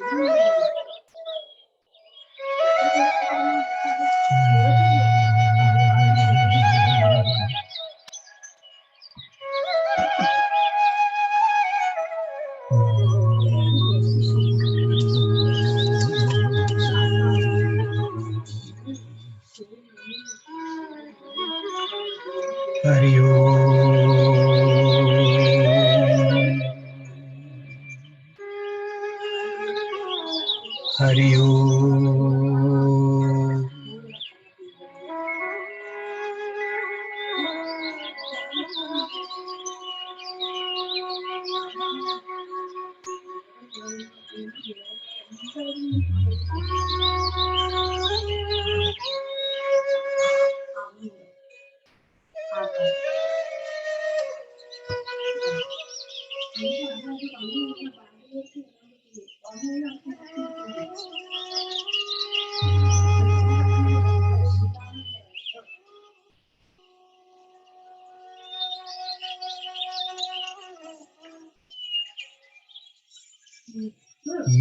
Mm-hmm.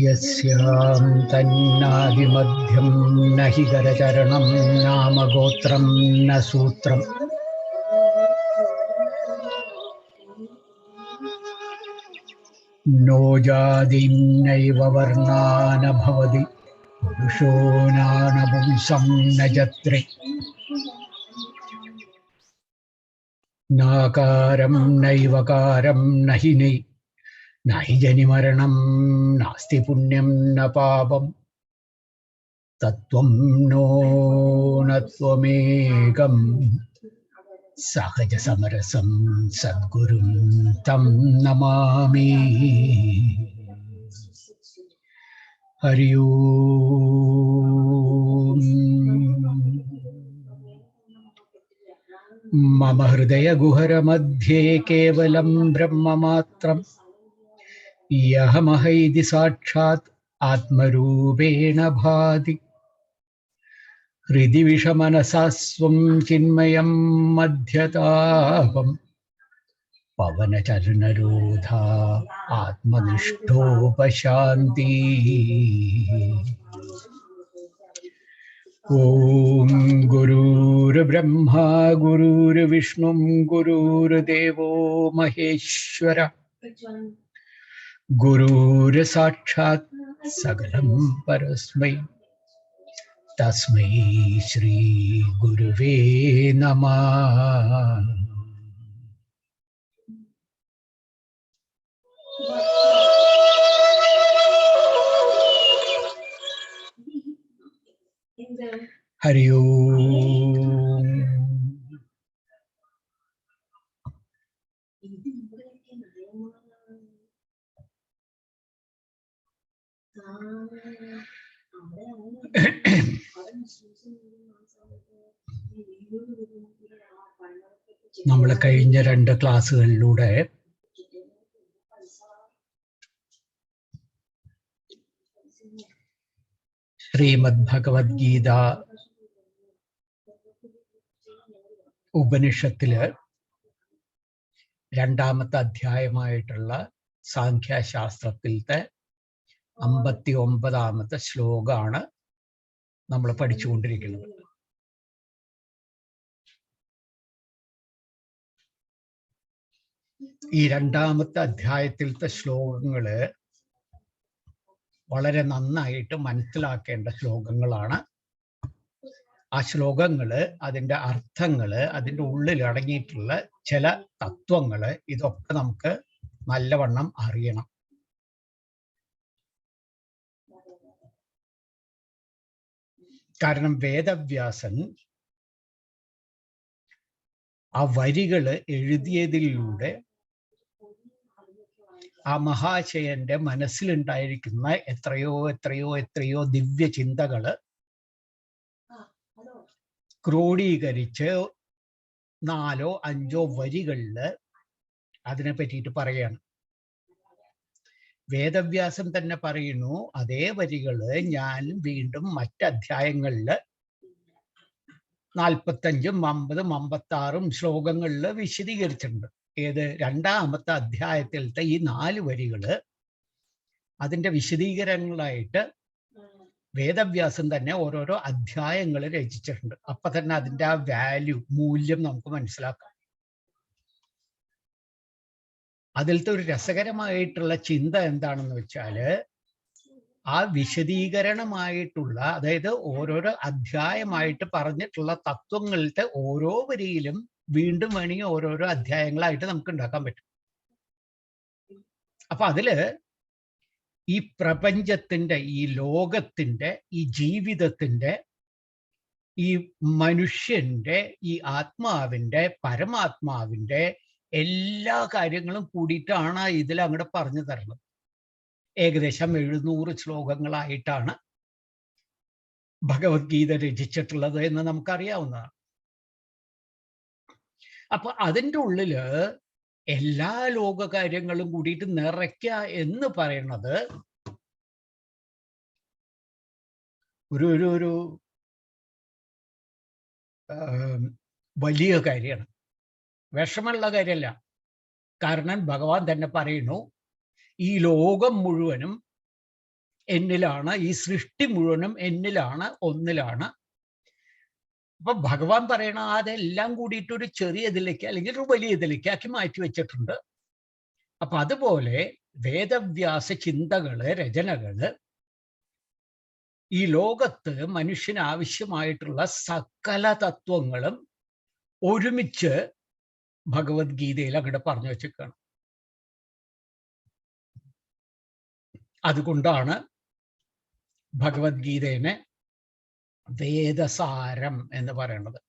യസ്യാം തന്നാദിമധ്യം ന he നാമഗോത്രം ന സൂത്രം. नो जातिं नैव वर्णा न भवति पुरुषो नानपुंसं न जत्रे नाकारं नैवकारं न हि नै न हि जनिमरणं नास्ति पुण्यं न पापं तत्त्वं नो न त्वमेकम् सहजसमरसं सद्गुरुं तं नमामि। हरि मम हृदयगुहरमध्ये केवलं ब्रह्ममात्रम्। यहमहैति साक्षात् आत्मरूपेण भाति। हृदि विषमनसा स्वं चिन्मयं मध्यतापम्। पवनचरणरोधा आत्मनिष्ठोपशान्ति। ॐ गुरुर्ब्रह्मा, गुरुर्विष्णुं, गुरुर्देवो महेश्वर। गुरुर्साक्षात् सकलं परस्मै। तस्मै श्रीगुरुवे नमः हरि ओम् നമ്മൾ കഴിഞ്ഞ രണ്ട് ക്ലാസ്സുകളിലൂടെ ശ്രീമദ് ഭഗവത്ഗീത ഉപനിഷത്തിൽ രണ്ടാമത്തെ അധ്യായമായിട്ടുള്ള സാഖ്യശാസ്ത്രത്തിലത്തെ അമ്പത്തി ഒമ്പതാമത്തെ ശ്ലോകമാണ് നമ്മൾ പഠിച്ചുകൊണ്ടിരിക്കുന്നത്. ഈ രണ്ടാമത്തെ അധ്യായത്തിലത്തെ ശ്ലോകങ്ങൾ വളരെ നന്നായിട്ട് മനസ്സിലാക്കേണ്ട ശ്ലോകങ്ങളാണ്. ആ ശ്ലോകങ്ങൾ അതിന്റെ അർത്ഥങ്ങൾ അതിന്റെ ഉള്ളിൽ അടങ്ങിയിട്ടുള്ള ചില തത്വങ്ങൾ ഇതൊക്കെ നമുക്ക് നല്ലവണ്ണം അറിയണം. കാരണം വേദവ്യാസൻ ആ വരികൾ എഴുതിയതിലൂടെ ആ മഹാശയന്റെ മനസ്സിലുണ്ടായിരിക്കുന്ന എത്രയോ എത്രയോ എത്രയോ ദിവ്യ ചിന്തകൾ ക്രോഡീകരിച്ച് നാലോ അഞ്ചോ വരികളിൽ അതിനെ പറ്റിയിട്ട് പറയാണ്. വേദവ്യാസം തന്നെ പറയുന്നു അതേ വരികൾ ഞാൻ വീണ്ടും മറ്റധ്യായങ്ങളിൽ നാൽപ്പത്തഞ്ചും അമ്പതും അമ്പത്തി ആറും ശ്ലോകങ്ങളിൽ വിശദീകരിച്ചിട്ടുണ്ട്. ഏത്? രണ്ടാമത്തെ അധ്യായത്തിലത്തെ ഈ നാല് വരികൾ അതിന്റെ വിശദീകരണങ്ങളായിട്ട് വേദവ്യാസം തന്നെ ഓരോരോ അധ്യായങ്ങൾ രചിച്ചിട്ടുണ്ട്. അപ്പൊ തന്നെ അതിന്റെ ആ വാല്യൂ മൂല്യം നമുക്ക് മനസ്സിലാക്കാം. അതിലത്തെ ഒരു രസകരമായിട്ടുള്ള ചിന്ത എന്താണെന്ന് വെച്ചാൽ ആ വിശദീകരണമായിട്ടുള്ള അതായത് ഓരോരോ അധ്യായമായിട്ട് പറഞ്ഞിട്ടുള്ള തത്വങ്ങളുടെ ഓരോ വരിയിലും വീണ്ടും വേണമെങ്കിൽ ഓരോരോ അധ്യായങ്ങളായിട്ട് നമുക്ക് ഉണ്ടാക്കാൻ പറ്റും. അപ്പൊ അതിൽ ഈ പ്രപഞ്ചത്തിന്റെ ഈ ലോകത്തിന്റെ ഈ ജീവിതത്തിന്റെ ഈ മനുഷ്യന്റെ ഈ ആത്മാവിന്റെ പരമാത്മാവിന്റെ എല്ലാ കാര്യങ്ങളും കൂടിയിട്ടാണ് ഇതിൽ അങ്ങോട്ട് പറഞ്ഞു തരുന്നത് ഏകദേശം എഴുന്നൂറ് ശ്ലോകങ്ങളായിട്ടാണ് ഭഗവത്ഗീത രചിച്ചിട്ടുള്ളത് എന്ന് നമുക്കറിയാവുന്നതാണ്. അപ്പൊ അതിന്റെ ഉള്ളിൽ എല്ലാ ലോക കാര്യങ്ങളും കൂടിയിട്ട് നിറയ്ക്ക എന്ന് പറയുന്നത് ഒരു ഒരു ഒരു വലിയ കാര്യമാണ്. വിഷമമുള്ള കാര്യമല്ല. കാരണം ഭഗവാൻ തന്നെ പറയുന്നു ഈ ലോകം മുഴുവനും എന്നിലാണ് ഈ സൃഷ്ടി മുഴുവനും എന്നിലാണ് ഒന്നിലാണ്. അപ്പൊ ഭഗവാൻ പറയണ അതെല്ലാം കൂടിയിട്ട് ഒരു ചെറിയ ഇതിലേക്ക് അല്ലെങ്കിൽ ഒരു വലിയ ഇതിലേക്ക് ആക്കി മാറ്റി വെച്ചിട്ടുണ്ട്. അപ്പൊ അതുപോലെ വേദവ്യാസ ചിന്തകൾ രചനകൾ ഈ ലോകത്ത് മനുഷ്യന് ആവശ്യമായിട്ടുള്ള സകല തത്വങ്ങളും ഒരുമിച്ച് ഭഗവത്ഗീതയിൽ അങ്ങോട്ട് പറഞ്ഞു വെച്ചേക്കാണ്. അതുകൊണ്ടാണ് ഭഗവത്ഗീതേനെ വേദസാരം എന്ന് പറയുന്നത്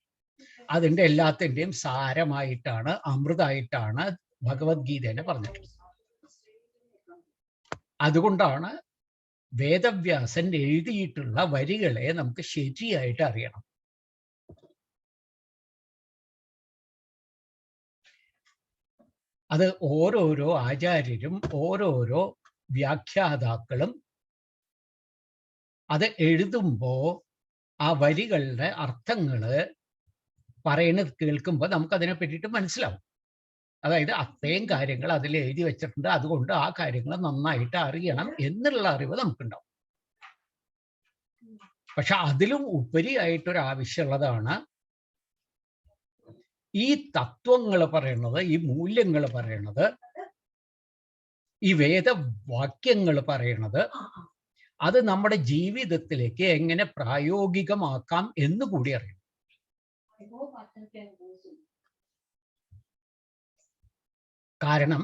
അതിന്റെ എല്ലാത്തിന്റെയും സാരമായിട്ടാണ് അമൃതായിട്ടാണ് ഭഗവത്ഗീതേനെ പറഞ്ഞിട്ടുള്ളത്. അതുകൊണ്ടാണ് വേദവ്യാസൻ എഴുതിയിട്ടുള്ള വരികളെ നമുക്ക് ശരിയായിട്ട് അറിയണം. അത് ഓരോരോ ആചാര്യരും ഓരോരോ വ്യാഖ്യാതാക്കളും അത് എഴുതുമ്പോ ആ വരികളുടെ അർത്ഥങ്ങൾ പറയുന്നത് കേൾക്കുമ്പോൾ നമുക്കതിനെ പറ്റിയിട്ട് മനസ്സിലാവും. അതായത് അത്രയും കാര്യങ്ങൾ അതിൽ എഴുതി വെച്ചിട്ടുണ്ട്. അതുകൊണ്ട് ആ കാര്യങ്ങൾ നന്നായിട്ട് അറിയണം എന്നുള്ള അറിവ് നമുക്കുണ്ടാവും. പക്ഷെ അതിലും ഉപരിയായിട്ടൊരു ആവശ്യമുള്ളതാണ് ഈ തത്വങ്ങൾ പറയണത് ഈ മൂല്യങ്ങൾ പറയണത് ഈ വേദവാക്യങ്ങൾ പറയണത് അത് നമ്മുടെ ജീവിതത്തിലേക്ക് എങ്ങനെ പ്രായോഗികമാക്കാം എന്ന് കൂടി അറിയണം. കാരണം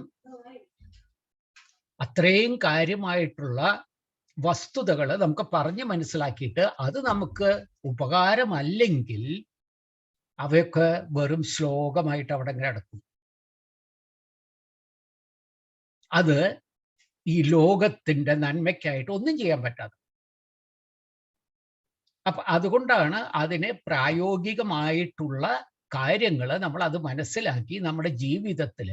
അത്രയും കാര്യമായിട്ടുള്ള വസ്തുതകൾ നമുക്ക് പറഞ്ഞ് മനസ്സിലാക്കിയിട്ട് അത് നമുക്ക് ഉപകാരമല്ലെങ്കിൽ അവയൊക്കെ വെറും ശ്ലോകമായിട്ട് അവിടെ കിടക്കും അത് ഈ ലോകത്തിന്റെ നന്മയ്ക്കായിട്ട് ഒന്നും ചെയ്യാൻ പറ്റാതെ. അപ്പൊ അതുകൊണ്ടാണ് അതിനെ പ്രായോഗികമായിട്ടുള്ള കാര്യങ്ങൾ നമ്മൾ അത് മനസ്സിലാക്കി നമ്മുടെ ജീവിതത്തിൽ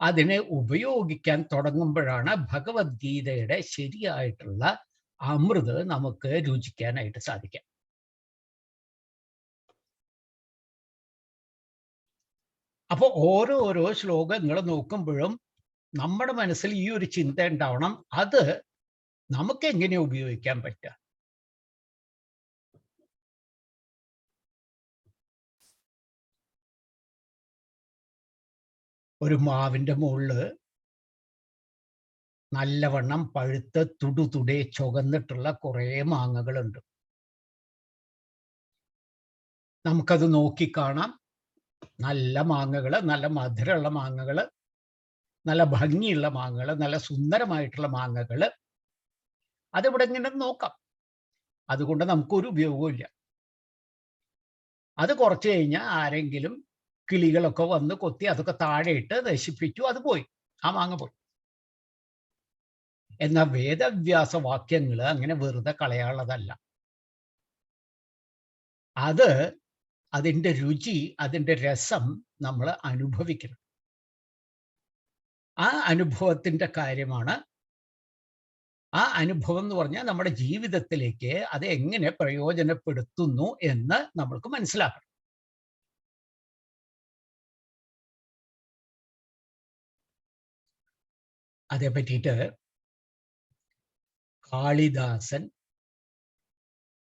അതിനെ ഉപയോഗിക്കാൻ തുടങ്ങുമ്പോഴാണ് ഭഗവത്ഗീതയുടെ ശരിയായിട്ടുള്ള അമൃത് നമുക്ക് രുചിക്കാനായിട്ട് സാധിക്കാം അപ്പൊ ഓരോരോ ശ്ലോകങ്ങൾ നോക്കുമ്പോഴും നമ്മുടെ മനസ്സിൽ ഈ ഒരു ചിന്ത ഉണ്ടാവണം. അത് നമുക്ക് എങ്ങനെ ഉപയോഗിക്കാൻ പറ്റുക? ഒരു മാവിന്റെ മുകളിൽ നല്ലവണ്ണം പഴുത്ത് തുടുതുടെ ചുകന്നിട്ടുള്ള കുറേ മാങ്ങകളുണ്ട്. നമുക്കത് നോക്കിക്കാണാം നല്ല മാങ്ങകൾ നല്ല മധുരമുള്ള മാങ്ങകൾ നല്ല ഭംഗിയുള്ള മാങ്ങകൾ നല്ല സുന്ദരമായിട്ടുള്ള മാങ്ങകൾ. അതിവിടെ ഇങ്ങനെ നോക്കാം. അതുകൊണ്ട് നമുക്കൊരു ഉപയോഗവും ഇല്ല. അത് കുറച്ച് കഴിഞ്ഞാൽ ആരെങ്കിലും കിളികളൊക്കെ വന്ന് കൊത്തി അതൊക്കെ താഴെയിട്ട് നശിപ്പിച്ചു അത് പോയി. ആ മാങ്ങ പോയി. എന്നാൽ വേദവ്യാസ വാക്യങ്ങൾ അങ്ങനെ വെറുതെ കളയാനുള്ളതല്ല. അത് അതിന്റെ രുചി അതിന്റെ രസം നമ്മൾ അനുഭവിക്കണം. ആ അനുഭവത്തിന്റെ കാര്യമാണ് ആ അനുഭവം എന്ന് പറഞ്ഞാൽ നമ്മുടെ ജീവിതത്തിലേക്ക് അത് എങ്ങനെ പ്രയോജനപ്പെടുത്തുന്നു എന്ന് നമ്മൾക്ക് മനസ്സിലാക്കണം. അതേ പറ്റിയിട്ട് കാളിദാസൻ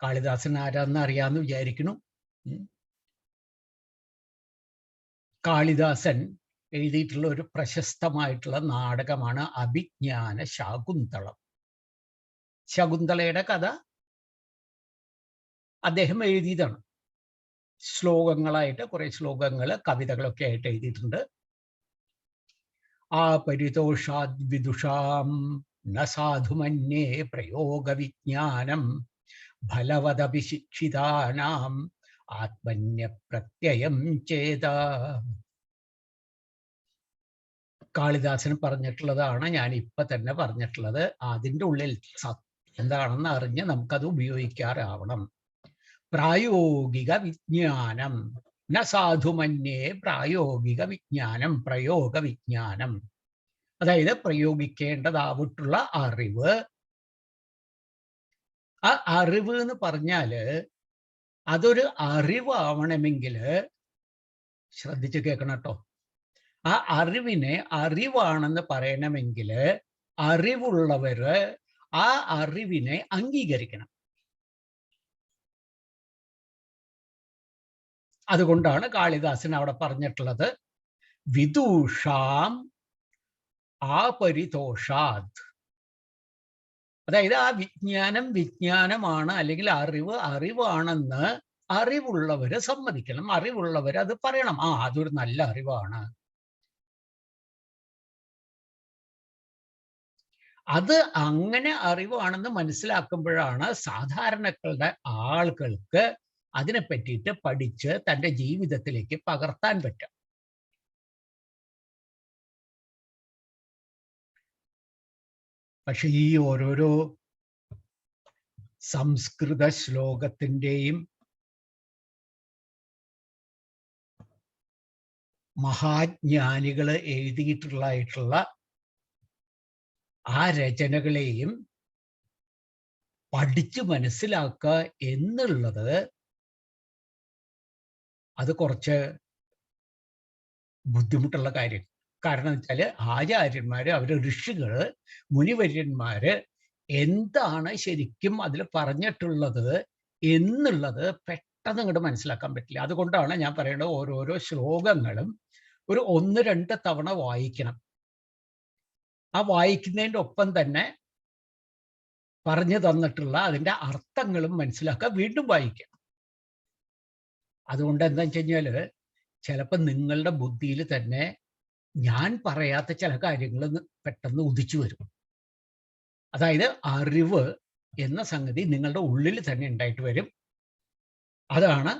കാളിദാസൻ ആരാന്ന് അറിയാന്ന് വിചാരിക്കുന്നു. കാളിദാസൻ എഴുതിയിട്ടുള്ള ഒരു പ്രശസ്തമായിട്ടുള്ള നാടകമാണ് അഭിജ്ഞാന ശാകുന്തളം. ശകുന്തളയുടെ കഥ അദ്ദേഹം എഴുതിയതാണ്. ശ്ലോകങ്ങളായിട്ട് കുറെ ശ്ലോകങ്ങൾ കവിതകളൊക്കെ ആയിട്ട് എഴുതിയിട്ടുണ്ട്. ആ പരിതോഷാദ് വിദുഷാം ന സാധുമന്യേ പ്രയോഗവിജ്ഞാനം ഫലവദഭിശിക്ഷിതാനാം ആത്മന്യപ്രത്യയം ചേത കാളിദാസൻ പറഞ്ഞിട്ടുള്ളതാണ് ഞാൻ ഇപ്പൊ തന്നെ പറഞ്ഞിട്ടുള്ളത്. അതിന്റെ ഉള്ളിൽ എന്താണെന്ന് അറിഞ്ഞ് നമുക്കത് ഉപയോഗിക്കാറാവണം. പ്രായോഗിക വിജ്ഞാനം. ന സാധുമന്യേ പ്രായോഗിക വിജ്ഞാനം പ്രയോഗ വിജ്ഞാനം. അതായത് പ്രയോഗിക്കേണ്ടതാവിട്ടുള്ള അറിവ്. ആ അറിവ് എന്ന് പറഞ്ഞാൽ അതൊരു അറിവാവണമെങ്കിൽ ശ്രദ്ധിച്ച് കേൾക്കണം കേട്ടോ. ആ അറിവിനെ അറിവാണെന്ന് പറയണമെങ്കിൽ അറിവുള്ളവര് ആ അറിവിനെ അംഗീകരിക്കണം. അതുകൊണ്ടാണ് കാളിദാസൻ അവിടെ പറഞ്ഞിട്ടുള്ളത് വിദൂഷാം ആപരിതോഷാത് അതായത് ആ വിജ്ഞാനം വിജ്ഞാനമാണ് അല്ലെങ്കിൽ അറിവ് അറിവാണെന്ന് അറിവുള്ളവര് സമ്മതിക്കണം. അറിവുള്ളവർ അത് പറയണം. ആ അതൊരു നല്ല അറിവാണ്. അത് അങ്ങനെ അറിവാണെന്ന് മനസ്സിലാക്കുമ്പോഴാണ് സാധാരണക്കളുടെ ആളുകൾക്ക് അതിനെ പറ്റിയിട്ട് പഠിച്ച് തന്റെ ജീവിതത്തിലേക്ക് പകർത്താൻ പറ്റും പക്ഷെ ഈ ഓരോരോ സംസ്കൃത ശ്ലോകത്തിന്റെയും മഹാജ്ഞാനികൾ എഴുതിയിട്ടുള്ളതായിട്ടുള്ള ആ രചനകളെയും പഠിച്ചു മനസ്സിലാക്കുക എന്നുള്ളത് അത് കുറച്ച് ബുദ്ധിമുട്ടുള്ള കാര്യം കാരണം വെച്ചാൽ ആചാര്യന്മാര് അവരെ ഋഷികൾ മുനിവര്യന്മാര് എന്താണ് ശരിക്കും അതിൽ പറഞ്ഞിട്ടുള്ളത് എന്നുള്ളത് പെട്ടെന്ന് ഇങ്ങോട്ട് മനസ്സിലാക്കാൻ പറ്റില്ല. അതുകൊണ്ടാണ് ഞാൻ പറയുന്നത് ഓരോരോ ശ്ലോകങ്ങളും ഒരു ഒന്ന് രണ്ട് തവണ വായിക്കണം. ആ വായിക്കുന്നതിന്റെ ഒപ്പം തന്നെ പറഞ്ഞു തന്നിട്ടുള്ള അതിന്റെ അർത്ഥങ്ങളും മനസ്സിലാക്കുക വീണ്ടും വായിക്കണം അതുകൊണ്ട് എന്താ വെച്ച് കഴിഞ്ഞാൽ ചിലപ്പോൾ നിങ്ങളുടെ ബുദ്ധിയിൽ തന്നെ ഞാൻ പറയാത്ത ചില കാര്യങ്ങൾ പെട്ടെന്ന് ഉദിച്ചു വരും. അതായത് അറിവ് എന്ന സംഗതി നിങ്ങളുടെ ഉള്ളിൽ തന്നെ ഉണ്ടായിട്ട് വരും. അതാണ്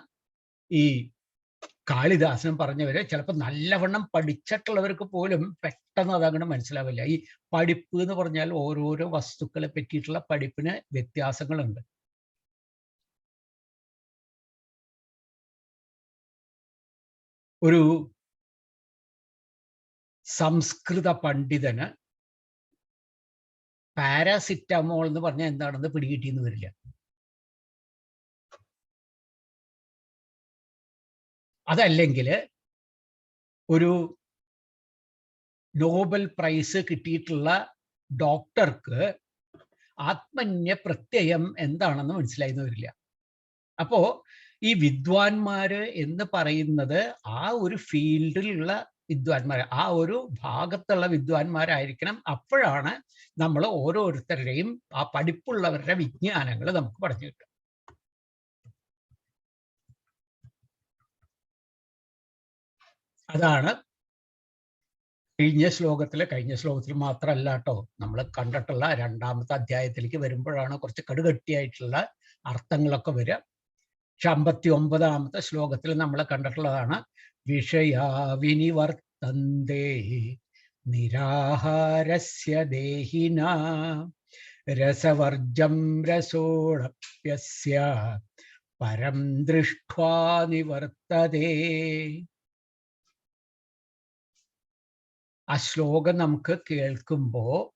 ഈ കാളിദാസൻ പറഞ്ഞവര് ചിലപ്പോൾ നല്ലവണ്ണം പഠിച്ചിട്ടുള്ളവർക്ക് പോലും പെട്ടെന്ന് അതങ്ങനെ മനസ്സിലാവില്ല. ഈ പഠിപ്പ് എന്ന് പറഞ്ഞാൽ ഓരോരോ വസ്തുക്കളെ പറ്റിയിട്ടുള്ള പഠിപ്പിന് വ്യത്യാസങ്ങളുണ്ട്. ഒരു സംസ്കൃത പണ്ഡിതന് പാരാസിറ്റമോൾ എന്ന് പറഞ്ഞാൽ എന്താണെന്ന് പിടികിട്ടിയെന്ന് വരില്ല. അതല്ലെങ്കിൽ ഒരു നോബൽ പ്രൈസ് കിട്ടിയിട്ടുള്ള ഡോക്ടർക്ക് ആത്മന്യ പ്രത്യയം എന്താണെന്ന് മനസ്സിലായെന്ന് വരില്ല. അപ്പോ ഈ വിദ്വാൻമാര് എന്ന് പറയുന്നത് ആ ഒരു ഫീൽഡിലുള്ള വിദ്വാൻമാർ ആ ഒരു ഭാഗത്തുള്ള വിദ്വാൻമാരായിരിക്കണം അപ്പോഴാണ് നമ്മൾ ഓരോരുത്തരുടെയും ആ പഠിപ്പുള്ളവരുടെ വിജ്ഞാനങ്ങൾ നമുക്ക് പറഞ്ഞു കിട്ടും അതാണ് കഴിഞ്ഞ ശ്ലോകത്തിൽ കഴിഞ്ഞ ശ്ലോകത്തിൽ മാത്രമല്ല കേട്ടോ നമ്മൾ കണ്ടിട്ടുള്ള രണ്ടാമത്തെ അധ്യായത്തിലേക്ക് വരുമ്പോഴാണ് കുറച്ച് കടുകട്ടിയായിട്ടുള്ള അർത്ഥങ്ങളൊക്കെ വരിക. പക്ഷെ അമ്പത്തി ഒമ്പതാമത്തെ ശ്ലോകത്തിൽ നമ്മൾ കണ്ടിട്ടുള്ളതാണ് വിഷയാ വിനിവർത്തന്തേ നിരാഹാരസ്യ ദേഹിന രസവർജം രസോളപ്യസ്യ പരം ദൃഷ്ട്വാ നിവർത്തതേ. ആ ശ്ലോകം നമുക്ക് കേൾക്കുമ്പോ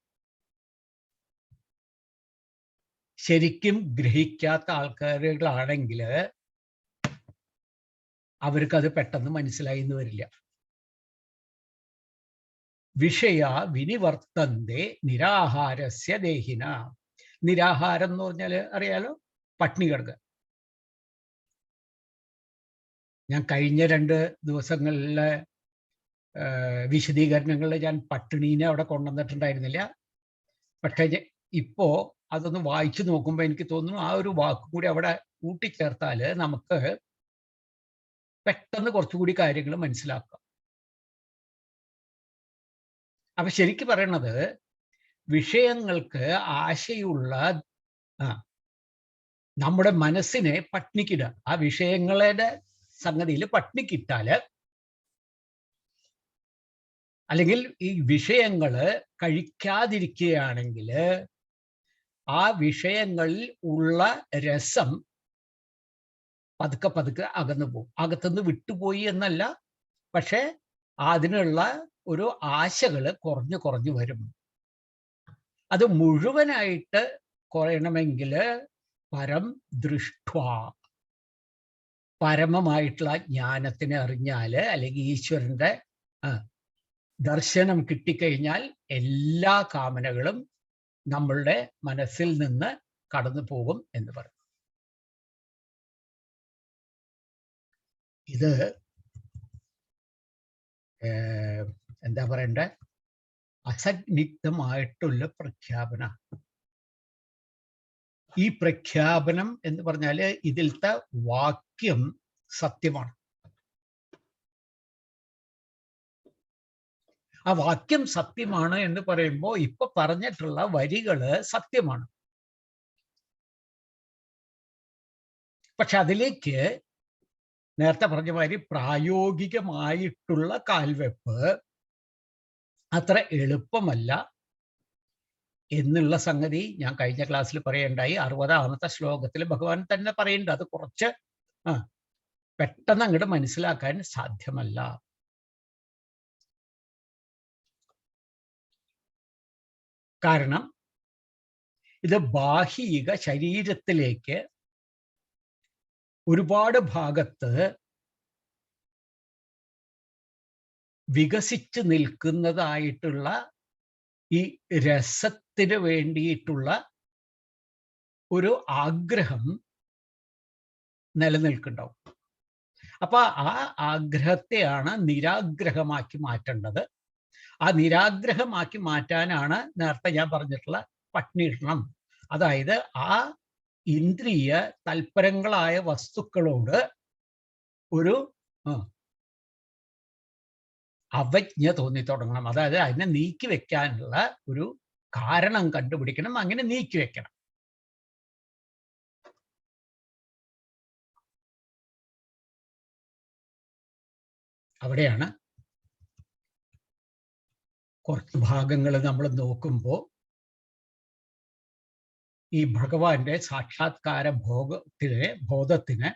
ശരിക്കും ഗ്രഹിക്കാത്ത ആൾക്കാരുകളാണെങ്കിൽ അവർക്കത് പെട്ടെന്ന് മനസ്സിലായി എന്ന് വരില്ല. വിഷയ വിനിവർത്തന്റെ നിരാഹാരസ്യ ദേഹിന. നിരാഹാരം എന്ന് പറഞ്ഞാൽ അറിയാലോ? പട്ടിണി കിടക്കുക ഞാൻ കഴിഞ്ഞ രണ്ട് ദിവസങ്ങളിലെ വിശദീകരണങ്ങളിൽ ഞാൻ പട്ടിണീനെ അവിടെ കൊണ്ടുവന്നിട്ടുണ്ടായിരുന്നില്ല. പക്ഷേ ഇപ്പോ അതൊന്ന് വായിച്ചു നോക്കുമ്പോൾ എനിക്ക് തോന്നുന്നു ആ ഒരു വാക്ക് കൂടി അവിടെ കൂട്ടിച്ചേർത്താൽ നമുക്ക് പെട്ടെന്ന് കുറച്ചുകൂടി കാര്യങ്ങൾ മനസ്സിലാക്കാം. അപ്പൊ ശരിക്ക് പറയണത് വിഷയങ്ങൾക്ക് ആശയുള്ള നമ്മുടെ മനസ്സിനെ പട്ടിണിക്കിടുക ആ വിഷയങ്ങളുടെ സംഗതിയിൽ പട്ടിണിക്കിട്ടാൽ അല്ലെങ്കിൽ ഈ വിഷയങ്ങൾ കഴിക്കാതിരിക്കുകയാണെങ്കിൽ ആ വിഷയങ്ങളിൽ ഉള്ള രസം പതുക്കെ പതുക്കെ അകന്നു പോകും. അകത്തുനിന്ന് വിട്ടുപോയി എന്നല്ല പക്ഷെ അതിനുള്ള ഒരു ആശകൾ കുറഞ്ഞു കുറഞ്ഞു വരും. അത് മുഴുവനായിട്ട് കുറയണമെങ്കിൽ പരം ദൃഷ്ട പരമമായിട്ടുള്ള ജ്ഞാനത്തിനെ അറിഞ്ഞാൽ അല്ലെങ്കിൽ ഈശ്വരന്റെ ദർശനം കിട്ടിക്കഴിഞ്ഞാൽ എല്ലാ കാമനകളും നമ്മളുടെ മനസ്സിൽ നിന്ന് കടന്നു പോകും എന്ന് പറയും. ഇത് എന്താ പറയണ്ടേ? അസഗ്നിഗ്ധമായിട്ടുള്ള പ്രഖ്യാപന. ഈ പ്രഖ്യാപനം എന്ന് പറഞ്ഞാൽ ഇതിലത്തെ വാക്യം സത്യമാണ്. ആ വാക്യം സത്യമാണ് എന്ന് പറയുമ്പോൾ ഇപ്പൊ പറഞ്ഞിട്ടുള്ള വരികൾ സത്യമാണ്. പക്ഷെ അതിലേക്ക് നേരത്തെ പറഞ്ഞ മാതിരി പ്രായോഗികമായിട്ടുള്ള കാൽവെപ്പ് അത്ര എളുപ്പമല്ല എന്നുള്ള സംഗതി ഞാൻ കഴിഞ്ഞ ക്ലാസ്സിൽ പറയണ്ടായി. അറുപതാമത്തെ ശ്ലോകത്തിൽ ഭഗവാൻ തന്നെ പറയുന്നുണ്ട്. അത് കുറച്ച് ആ പെട്ടെന്ന് അങ്ങോട്ട് മനസ്സിലാക്കാൻ സാധ്യമല്ല. കാരണം ഇത് ബാഹ്യിക ശരീരത്തിലേക്ക് ഒരുപാട് ഭാഗത്ത് വികസിച്ച് നിൽക്കുന്നതായിട്ടുള്ള ഈ രസത്തിന് വേണ്ടിയിട്ടുള്ള ഒരു ആഗ്രഹം നിലനിൽക്കുന്നുണ്ടാവും. അപ്പൊ ആ ആഗ്രഹത്തെയാണ് നിരാഗ്രഹമാക്കി മാറ്റേണ്ടത്. ആ നിരാഗ്രഹമാക്കി മാറ്റാനാണ് നേരത്തെ ഞാൻ പറഞ്ഞിട്ടുള്ള പട്ടിണിടണം അതായത് ആ ഇന്ദ്രിയ തൽപരങ്ങളായ വസ്തുക്കളോട് ഒരു അവജ്ഞ തോന്നി തുടങ്ങണം. അതായത് അതിനെ നീക്കി വെക്കാനുള്ള ഒരു കാരണം കണ്ടുപിടിക്കണം. അങ്ങനെ നീക്കി വെക്കണം. അവിടെയാണ് കുറച്ച് ഭാഗങ്ങൾ നമ്മൾ നോക്കുമ്പോൾ ഈ ഭഗവാന്റെ സാക്ഷാത്കാര ഭോഗത്തിലെ ബോധത്തിന്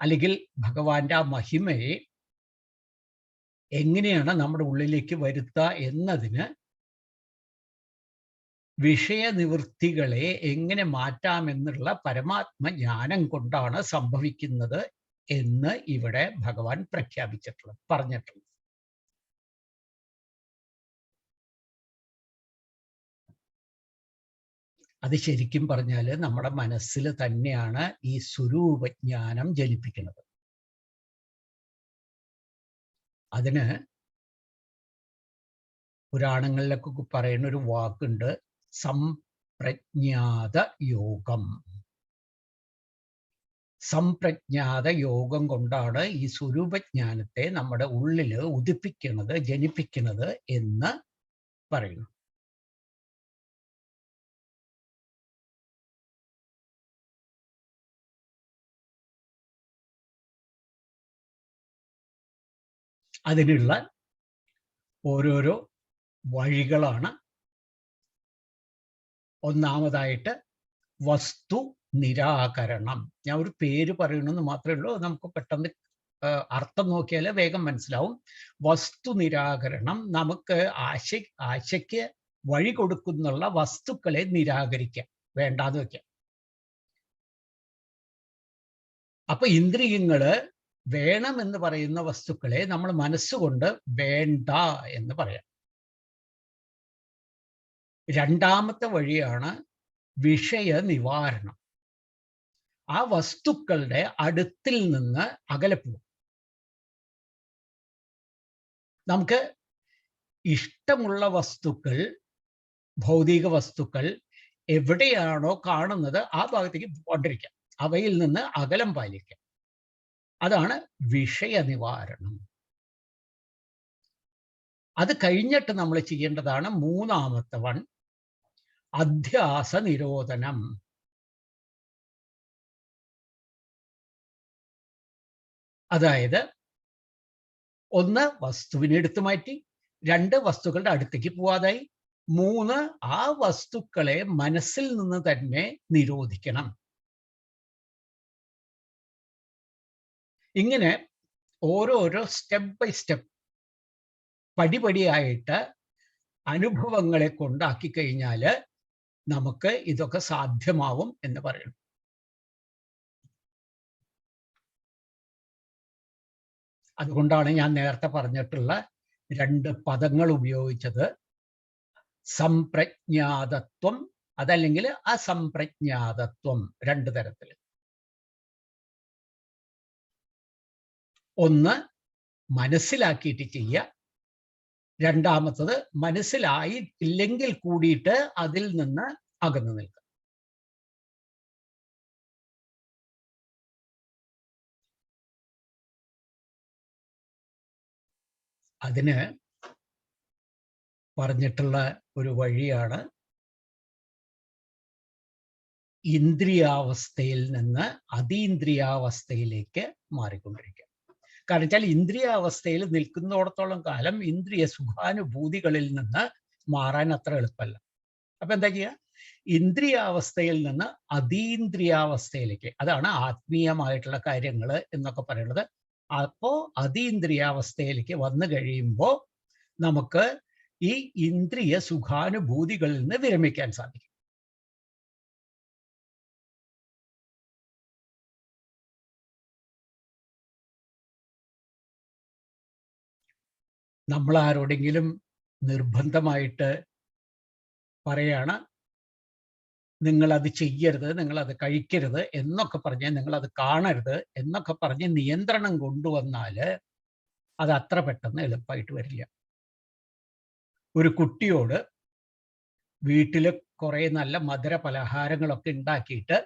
അല്ലെങ്കിൽ ഭഗവാന്റെ ആ മഹിമയെ എങ്ങനെയാണ് നമ്മുടെ ഉള്ളിലേക്ക് വരുത്തുക എന്നതിന് വിഷയനിവൃത്തികളെ എങ്ങനെ മാറ്റാമെന്നുള്ള പരമാത്മ ജ്ഞാനം കൊണ്ടാണ് സംഭവിക്കുന്നത് എന്ന് ഇവിടെ ഭഗവാൻ പ്രഖ്യാപിച്ചിട്ടുള്ളത് പറഞ്ഞിട്ടുള്ളത്. അത് ശരിക്കും പറഞ്ഞാൽ നമ്മുടെ മനസ്സിൽ തന്നെയാണ് ഈ സ്വരൂപജ്ഞാനം ജനിപ്പിക്കുന്നത്. അതിന് പുരാണങ്ങളിലൊക്കെ പറയുന്ന ഒരു വാക്കുണ്ട് സംപ്രജ്ഞാത യോഗം. സംപ്രജ്ഞാത യോഗം കൊണ്ടാണ് ഈ സ്വരൂപജ്ഞാനത്തെ നമ്മുടെ ഉള്ളിൽ ഉദിപ്പിക്കുന്നത് ജനിപ്പിക്കുന്നത് എന്ന് പറയുന്നു. അതിനുള്ള ഓരോരോ വഴികളാണ് ഒന്നാമതായിട്ട് വസ്തു നിരാകരണം. ഞാൻ ഒരു പേര് പറയണമെന്ന് മാത്രമേ ഉള്ളൂ. നമുക്ക് പെട്ടെന്ന് അർത്ഥം നോക്കിയാൽ വേഗം മനസ്സിലാവും. വസ്തു നിരാകരണം നമുക്ക് ആശ ആശയ്ക്ക് വഴി കൊടുക്കുന്നുള്ള വസ്തുക്കളെ നിരാകരിക്കാം. വേണ്ടാന്ന് വെക്കാം. അപ്പൊ ഇന്ദ്രിയങ്ങൾ വേണമെന്ന് പറയുന്ന വസ്തുക്കളെ നമ്മൾ മനസ്സുകൊണ്ട് വേണ്ട എന്ന് പറയാം. രണ്ടാമത്തെ വഴിയാണ് വിഷയ നിവാരണം ആ വസ്തുക്കളുടെ അടുത്തിൽ നിന്ന് അകലെ നമുക്ക് ഇഷ്ടമുള്ള വസ്തുക്കൾ ഭൗതിക വസ്തുക്കൾ എവിടെയാണോ കാണുന്നത് ആ ഭാഗത്തേക്ക് പോണ്ടിരിക്കാം അവയിൽ നിന്ന് അകലം പാലിക്കാം. അതാണ് വിഷയ നിവാരണം അത് കഴിഞ്ഞിട്ട് നമ്മൾ ചെയ്യേണ്ടതാണ് മൂന്നാമത്തെ വൺ അധ്യാസ നിരോധനം അതായത് ഒന്ന് വസ്തുവിനെ എടുത്തു മാറ്റി. രണ്ട് വസ്തുക്കളുടെ അടുത്തേക്ക് പോവാതായി. മൂന്ന് ആ വസ്തുക്കളെ മനസ്സിൽ നിന്ന് തന്നെ നിരോധിക്കണം. ഇങ്ങനെ ഓരോരോ സ്റ്റെപ്പ് ബൈ സ്റ്റെപ്പ് പടിപടിയായിട്ട് അനുഭവങ്ങളെ കൊണ്ടാക്കി കഴിഞ്ഞാൽ നമുക്ക് ഇതൊക്കെ സാധ്യമാവും എന്ന് പറയുന്നു അതുകൊണ്ടാണ് ഞാൻ നേരത്തെ പറഞ്ഞിട്ടുള്ള രണ്ട് പദങ്ങൾ ഉപയോഗിച്ചത്. സംപ്രജ്ഞാതത്വം അതല്ലെങ്കിൽ അസംപ്രജ്ഞാതത്വം രണ്ട് തരത്തിൽ. ഒന്ന് മനസ്സിലാക്കിയിട്ട് ചെയ്യുക. രണ്ടാമത്തത് മനസ്സിലായി ഇല്ലെങ്കിൽ കൂടിയിട്ട് അതിൽ നിന്ന് അകന്നു നിൽക്കുക. അതിന് പറഞ്ഞിട്ടുള്ള ഒരു വഴിയാണ് ഇന്ദ്രിയാവസ്ഥയിൽ നിന്ന് അതീന്ദ്രിയാവസ്ഥയിലേക്ക് മാറിക്കൊണ്ടിരിക്കുക. കാരണം വെച്ചാൽ ഇന്ദ്രിയാവസ്ഥയിൽ നിൽക്കുന്നിടത്തോളം കാലം ഇന്ദ്രിയ സുഖാനുഭൂതികളിൽ നിന്ന് മാറാൻ അത്ര എളുപ്പമല്ല. അപ്പൊ എന്താ ചെയ്യുക ഇന്ദ്രിയാവസ്ഥയിൽ നിന്ന് അതീന്ദ്രിയാവസ്ഥയിലേക്ക് അതാണ് ആത്മീയമായിട്ടുള്ള കാര്യങ്ങൾ എന്നൊക്കെ പറയുന്നത്. അപ്പോ അതീന്ദ്രിയാവസ്ഥയിലേക്ക് വന്നു കഴിയുമ്പോൾ നമുക്ക് ഈ ഇന്ദ്രിയ സുഖാനുഭൂതികളിൽ നിന്ന് വിരമിക്കാൻ സാധിക്കും. നമ്മൾ ആരോടെങ്കിലും നിർബന്ധമായിട്ട് പറയാണ് നിങ്ങൾ അത് ചെയ്യരുത് നിങ്ങൾ അത് കഴിക്കരുത് എന്നൊക്കെ പറഞ്ഞ് നിങ്ങൾ അത് കാണരുത് എന്നൊക്കെ പറഞ്ഞ് നിയന്ത്രണം കൊണ്ടുവന്നാൽ അത് അത്ര പെട്ടെന്ന് എളുപ്പമായിട്ട് വരില്ല. ഒരു കുട്ടിയോട് വീട്ടിൽ കുറേ നല്ല മധുര പലഹാരങ്ങളൊക്കെ ഉണ്ടാക്കിയിട്ട്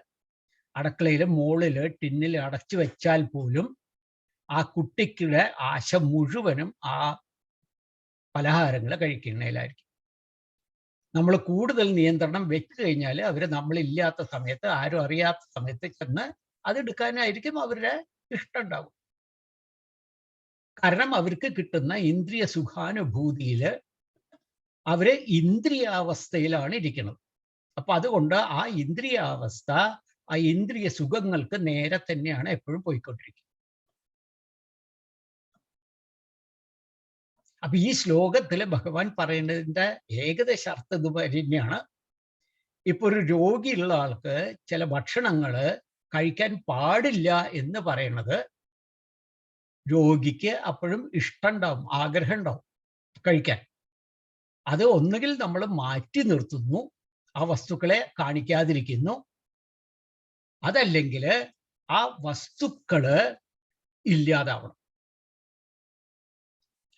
അടുക്കളയിൽ മുകളിൽ ടിന്നിൽ അടച്ചു വെച്ചാൽ പോലും ആ കുട്ടിക്കുടെ ആശ മുഴുവനും ആ പലഹാരങ്ങൾ കഴിക്കുന്നതിലായിരിക്കും. നമ്മൾ കൂടുതൽ നിയന്ത്രണം വെച്ച് കഴിഞ്ഞാൽ അവർ നമ്മളില്ലാത്ത സമയത്ത് ആരും അറിയാത്ത സമയത്ത് ചെന്ന് അതെടുക്കാനായിരിക്കും അവരുടെ ഇഷ്ടം ഉണ്ടാവും കാരണം അവർക്ക് കിട്ടുന്ന ഇന്ദ്രിയ സുഖാനുഭൂതിയിൽ അവർ ഇന്ദ്രിയാവസ്ഥയിലാണ് ഇരിക്കുന്നത്. അപ്പൊ അതുകൊണ്ട് ആ ഇന്ദ്രിയാവസ്ഥ ആ ഇന്ദ്രിയ സുഖങ്ങൾക്ക് നേരെ തന്നെയാണ് എപ്പോഴും പോയിക്കൊണ്ടിരിക്കുന്നത്. അപ്പൊ ഈ ശ്ലോകത്തിൽ ഭഗവാൻ പറയേണ്ടതിന്റെ ഏകദേശ അർത്ഥം ഇത് തന്നെയാണ്. ഇപ്പൊ ഒരു രോഗിയുള്ള ആൾക്ക് ചില ഭക്ഷണങ്ങൾ കഴിക്കാൻ പാടില്ല എന്ന് പറയുന്നത് രോഗിക്ക് അപ്പോഴും ഇഷ്ടം ഉണ്ടാവും ആഗ്രഹം ഉണ്ടാവും കഴിക്കാൻ. അത് ഒന്നുകിൽ നമ്മൾ മാറ്റി നിർത്തുന്നു ആ വസ്തുക്കളെ കാണിക്കാതിരിക്കുന്നു. അതല്ലെങ്കിൽ ആ വസ്തുക്കൾ ഇല്ലാതാവണം.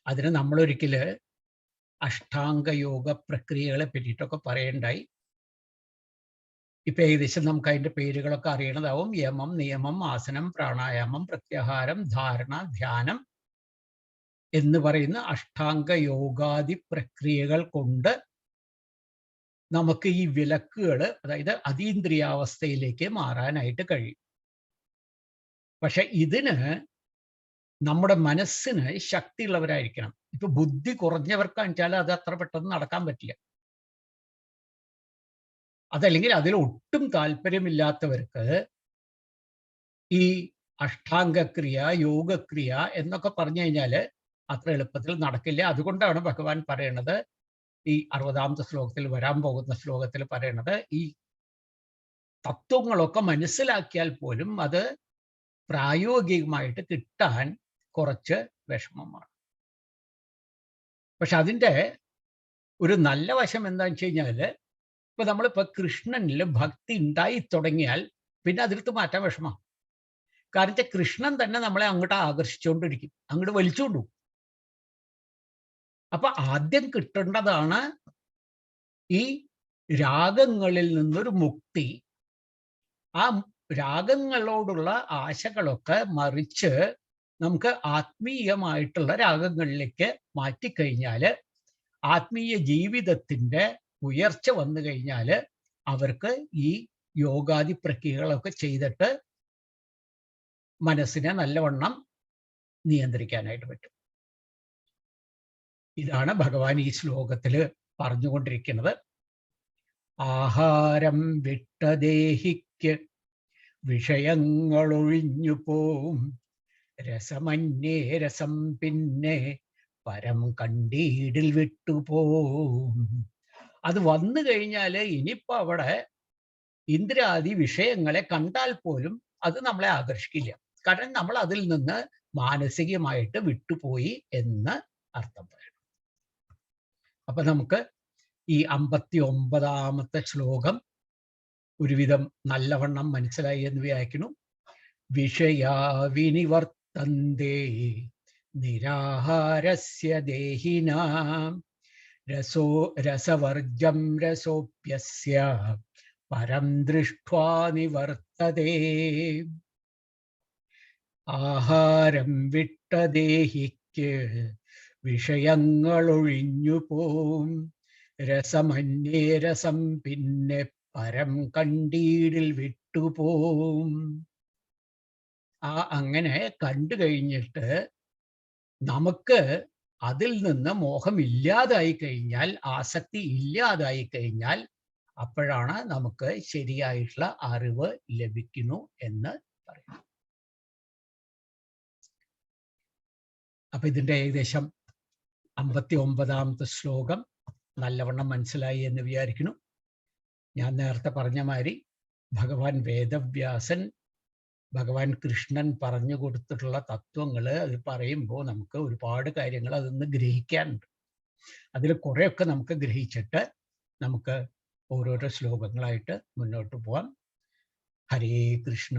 അതിന് നമ്മളൊരിക്കൽ അഷ്ടാംഗയോഗ പ്രക്രിയകളെ പറ്റിയിട്ടൊക്കെ പറയണ്ടായി. ഇപ്പൊ ഏകദേശം നമുക്ക് അതിന്റെ പേരുകളൊക്കെ അറിയണതാവും. യമം നിയമം ആസനം പ്രാണായാമം പ്രത്യാഹാരം ധാരണ ധ്യാനം എന്ന് പറയുന്ന അഷ്ടാംഗ യോഗാദി പ്രക്രിയകൾ കൊണ്ട് നമുക്ക് ഈ വിലക്കുകൾ അതായത് അതീന്ദ്രിയാവസ്ഥയിലേക്ക് മാറാനായിട്ട് കഴിയും. പക്ഷെ ഇതിന് നമ്മുടെ മനസ്സിന് ശക്തിയുള്ളവരായിരിക്കണം. ഇപ്പൊ ബുദ്ധി കുറഞ്ഞവർക്കാണെച്ചാൽ അത് അത്ര പെട്ടെന്ന് നടക്കാൻ പറ്റില്ല. അതല്ലെങ്കിൽ അതിൽ ഒട്ടും താല്പര്യമില്ലാത്തവർക്ക് ഈ അഷ്ടാംഗക്രിയ യോഗക്രിയ എന്നൊക്കെ പറഞ്ഞു കഴിഞ്ഞാൽ അത്ര എളുപ്പത്തിൽ നടക്കില്ല. അതുകൊണ്ടാണ് ഭഗവാൻ പറയണത് ഈ അറുപതാമത്തെ ശ്ലോകത്തിൽ വരാൻ പോകുന്ന ശ്ലോകത്തിൽ പറയണത് ഈ തത്വങ്ങളൊക്കെ മനസ്സിലാക്കിയാൽ പോലും അത് പ്രായോഗികമായിട്ട് കിട്ടാൻ കുറച്ച് വിഷമമാണ്. പക്ഷെ അതിന്റെ ഒരു നല്ല വശം എന്താണെന്ന് വെച്ച് കഴിഞ്ഞാൽ ഇപ്പൊ നമ്മളിപ്പോ കൃഷ്ണനിൽ ഭക്തി ഉണ്ടായി തുടങ്ങിയാൽ പിന്നെ അതിർത്ത് മാറ്റാൻ വിഷമം കാരണം കൃഷ്ണൻ തന്നെ നമ്മളെ അങ്ങോട്ട് ആകർഷിച്ചുകൊണ്ടിരിക്കും. അങ്ങോട്ട് വലിച്ചുകൊണ്ടു അപ്പൊ ആദ്യം കിട്ടേണ്ടതാണ് ഈ രാഗങ്ങളിൽ നിന്നൊരു മുക്തി. ആ രാഗങ്ങളോടുള്ള ആശകളൊക്കെ മറിച്ച് നമുക്ക് ആത്മീയമായിട്ടുള്ള രാഗങ്ങളിലേക്ക് മാറ്റിക്കഴിഞ്ഞാൽ ആത്മീയ ജീവിതത്തിന്റെ ഉയർച്ച വന്നു കഴിഞ്ഞാൽ അവർക്ക് ഈ യോഗാദി പ്രക്രിയകളൊക്കെ ചെയ്തിട്ട് മനസ്സിനെ നല്ലവണ്ണം നിയന്ത്രിക്കാനായിട്ട് പറ്റും. ഇതാണ് ഭഗവാൻ ഈ ശ്ലോകത്തിൽ പറഞ്ഞുകൊണ്ടിരിക്കുന്നത്. ആഹാരം വിട്ടദേഹിക്ക് വിഷയങ്ങളൊഴിഞ്ഞു പോവും. രസമന്യേ രസം പിന്നെ പരം കണ്ടീടിൽ വിട്ടുപോവും. അത് വന്നു കഴിഞ്ഞാൽ ഇനിയിപ്പോ അവിടെ ഇന്ദ്രാദി വിഷയങ്ങളെ കണ്ടാൽ പോലും അത് നമ്മളെ ആകർഷിക്കില്ല. കാരണം നമ്മൾ അതിൽ നിന്ന് മാനസികമായിട്ട് വിട്ടുപോയി എന്ന് അർത്ഥം പറയണം. അപ്പൊ നമുക്ക് ഈ അമ്പത്തി ഒമ്പതാമത്തെ ശ്ലോകം ഒരുവിധം നല്ലവണ്ണം മനസ്സിലായി എന്ന് വ്യാഖ്യണം വിഷയാ വിനിവർത്തന്തേ നിരാഹാരസ്യ ദേഹിനാം. രസോ രസവർജം രസോപ്യസ്യ പരം ദൃഷ്ട്വാ നിവർത്തതേ. ആഹാരം വിട്ട ദേഹിക്ക് വിഷയങ്ങളൊഴിഞ്ഞു പോം രസമന്യേ രസം പിന്നെ പരം കണ്ടീടിൽ വിട്ടുപോവും ആ അങ്ങനെ കണ്ടു കഴിഞ്ഞിട്ട് നമുക്ക് അതിൽ നിന്ന് മോഹം ഇല്ലാതായി കഴിഞ്ഞാൽ ആസക്തി ഇല്ലാതായി കഴിഞ്ഞാൽ അപ്പോഴാണ് നമുക്ക് ശരിയായിട്ടുള്ള അറിവ് ലഭിക്കുന്നു എന്ന് പറയുന്നു അപ്പൊ ഇതിന്റെ ഏകദേശം അമ്പത്തി ഒമ്പതാമത്തെ ശ്ലോകം നല്ലവണ്ണം മനസ്സിലായി എന്ന് വിചാരിക്കുന്നു. ഞാൻ നേരത്തെ പറഞ്ഞ മാതിരി ഭഗവാൻ വേദവ്യാസൻ ഭഗവാൻ കൃഷ്ണൻ പറഞ്ഞു കൊടുത്തിട്ടുള്ള തത്വങ്ങൾ അത് പറയുമ്പോൾ നമുക്ക് ഒരുപാട് കാര്യങ്ങൾ അതൊന്ന് ഗ്രഹിക്കാനുണ്ട്. അതിൽ കുറേയൊക്കെ നമുക്ക് ഗ്രഹിച്ചിട്ട് നമുക്ക് ഓരോരോ ശ്ലോകങ്ങളായിട്ട് മുന്നോട്ട് പോവാം. ഹരേ കൃഷ്ണ.